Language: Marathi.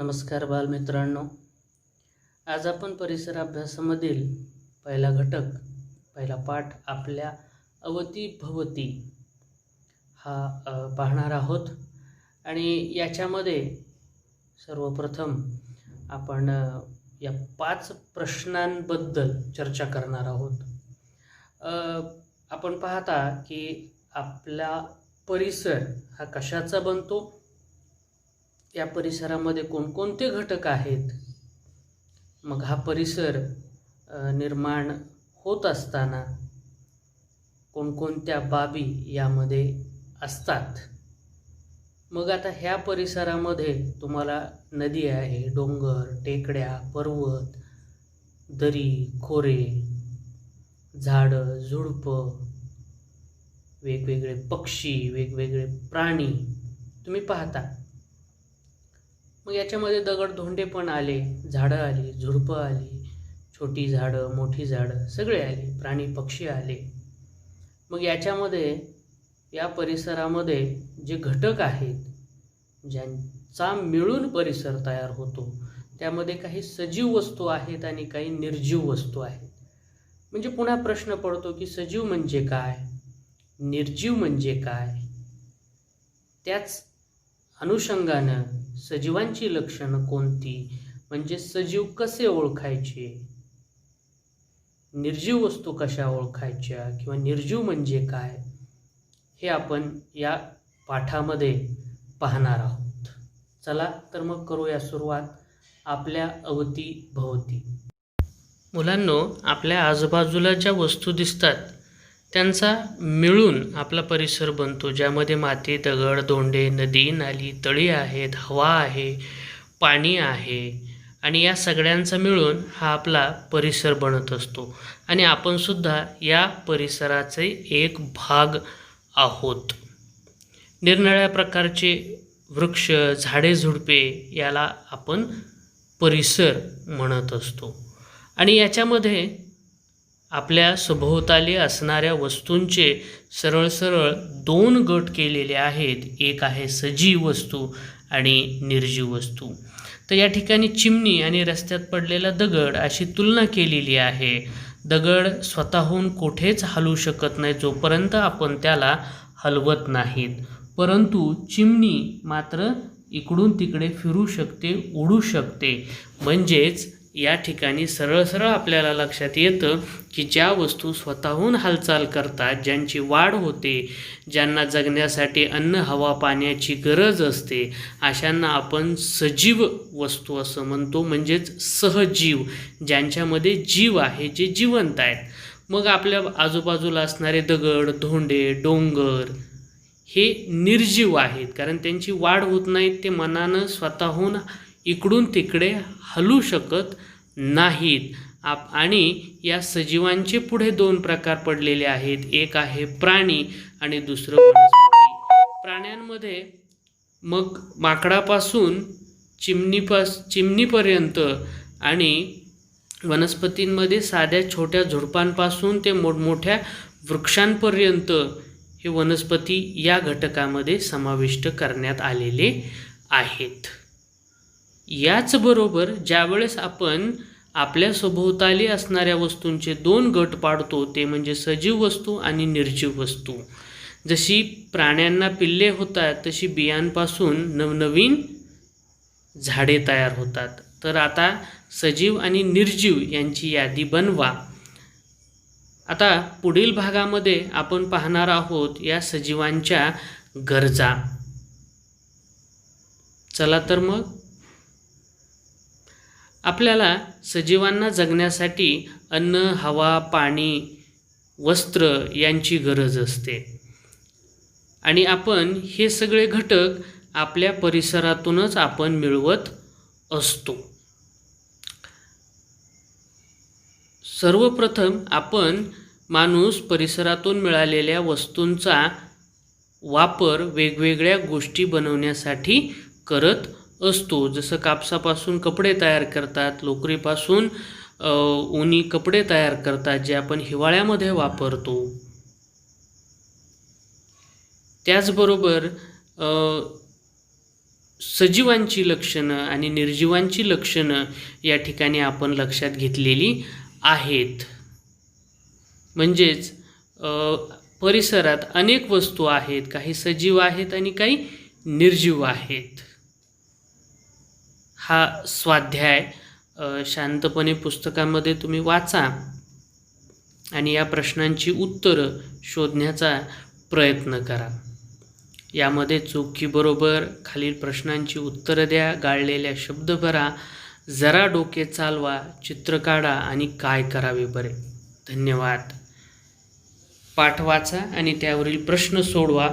नमस्कार बालमित्रांनो. आज आपण परिसर अभ्यासामधील पहिला घटक पहिला पाठ आपल्या अवतीभवती हा पाहणार आहोत. आणि याच्यामध्ये सर्वप्रथम आपण या पाच प्रश्नांबद्दल चर्चा करणार आहोत. आपण पाहता की आपला परिसर हा कशाचा बनतो? या परिसरामध्ये कोणकोणते घटक आहेत? मग हा परिसर निर्माण होत असताना कोणकोणत्या बाबी यामध्ये असतात? मग आता ह्या परिसरामध्ये तुम्हाला नदी आहे डोंगर टेकड्या पर्वत दरी खोरे झाडं झुडपं वेगवेगळे पक्षी वेगवेगळे प्राणी तुम्ही पाहता. मग याच्यामध्ये दगड धोंडे पण आले झाडं आली झुडपं आली छोटी झाडं मोठी झाडं सगळे आले प्राणी पक्षी आले. मग याच्यामध्ये या परिसरामध्ये जे घटक आहेत ज्यांचा मिळून परिसर तयार होतो त्यामध्ये काही सजीव वस्तू आहेत आणि काही निर्जीव वस्तू आहेत. म्हणजे पुन्हा प्रश्न पडतो की सजीव म्हणजे काय? निर्जीव म्हणजे काय? त्याच अनुषंगानं सजीवांची लक्षणं कोणती? म्हणजे सजीव कसे ओळखायचे? निर्जीव वस्तू कशा ओळखायच्या? किंवा निर्जीव म्हणजे काय? हे आपण या पाठामध्ये पाहणार आहोत. चला तर मग करूया सुरुवात आपल्या अवतीभवती. मुलांनो आपल्या आजूबाजूला ज्या वस्तू दिसतात त्यांचा मिळून आपला परिसर बनतो ज्यामध्ये माती दगड दोंडे नदी नाली तळी आहेत हवा आहे पाणी आहे. आणि या सगळ्यांचा मिळून हा आपला परिसर बनत असतो. आणि आपणसुद्धा या परिसराचे एक भाग आहोत. निरनिळ्या प्रकारचे वृक्ष झाडे झुडपे याला आपण परिसर म्हणत असतो. आणि याच्यामध्ये आपल्या सभोवताली असणाऱ्या वस्तूंचे सरळ सरळ दोन गट केलेले आहेत. एक आहे सजीव वस्तू आणि निर्जीव वस्तू. तर या ठिकाणी चिमणी आणि रस्त्यात पडलेला दगड अशी तुलना केलेली आहे. दगड स्वतःहून कुठेच हलू शकत नाही जोपर्यंत आपण त्याला हलवत नाहीत. परंतु चिमणी मात्र इकडून तिकडे फिरू शकते उडू शकते. म्हणजेच या ठिकाणी सरळ सरळ आपल्याला लक्षात येतं की ज्या वस्तू स्वतःहून हालचाल करतात ज्यांची वाढ होते ज्यांना जगण्यासाठी अन्न हवा पाण्याची गरज असते अशांना आपण सजीव वस्तू असं म्हणतो म्हणजेच सहजीव ज्यांच्यामध्ये जीव आहे जे जिवंत आहेत. मग आपल्या आजूबाजूला असणारे दगड धोंडे डोंगर हे निर्जीव आहेत कारण त्यांची वाढ होत नाहीत ते मनानं स्वतःहून इकडून तिकडे हलू शकत नाहीत. आप आणि या सजीवांचे पुढे दोन प्रकार पडलेले आहेत. एक आहे प्राणी आणि दुसरं वनस्पती. प्राण्यांमध्ये मग माकडापासून चिमणीपास चिमणीपर्यंत आणि वनस्पतींमध्ये साध्या छोट्या झुडपांपासून ते मोठमोठ्या वृक्षांपर्यंत हे वनस्पती या घटकामध्ये समाविष्ट करण्यात आलेले आहेत. याचबरोबर ज्यावेळेस आपण आपल्या सभोवताली असणाऱ्या वस्तूंचे दोन गट पाडतो ते म्हणजे सजीव वस्तू आणि निर्जीव वस्तू. जशी प्राण्यांना पिल्ले होतात तशी बियांपासून नवनवीन झाडे तयार होतात. तर आता सजीव आणि निर्जीव यांची यादी बनवा. आता पुढील भागामध्ये आपण पाहणार आहोत या सजीवांच्या गरजा. चला तर मग आपल्याला सजीवांना जगण्यासाठी अन्न हवा पाणी वस्त्र यांची गरज असते. आणि आपण हे सगळे घटक आपल्या परिसरातूनच आपण मिळवत असतो. सर्वप्रथम आपण माणूस परिसरातून मिळालेल्या वस्तूंचा वापर वेगवेगळ्या गोष्टी बनवण्यासाठी करत असतो. जसं कापसापासून कपडे तयार करतात लोकरीपासून ऊनी कपडे तयार करतात जे आपण हिवाळ्यामध्ये वापरतो. त्याचबरोबर सजीवांची लक्षणं आणि निर्जीवांची लक्षणं या ठिकाणी आपण लक्षात घेतलेली आहेत. म्हणजेच परिसरात अनेक वस्तू आहेत. काही सजीव आहेत आणि काही निर्जीव आहेत. हा स्वाध्याय शांतपणे पुस्तकामध्ये तुम्ही वाचा आणि या प्रश्नांची उत्तरं शोधण्याचा प्रयत्न करा. यामध्ये चुकी बरोबर खालील प्रश्नांची उत्तरं द्या गाळलेल्या शब्द भरा जरा डोके चालवा चित्र काढा आणि काय करावे बरे. धन्यवाद. पाठ वाचा आणि त्यावरील प्रश्न सोडवा.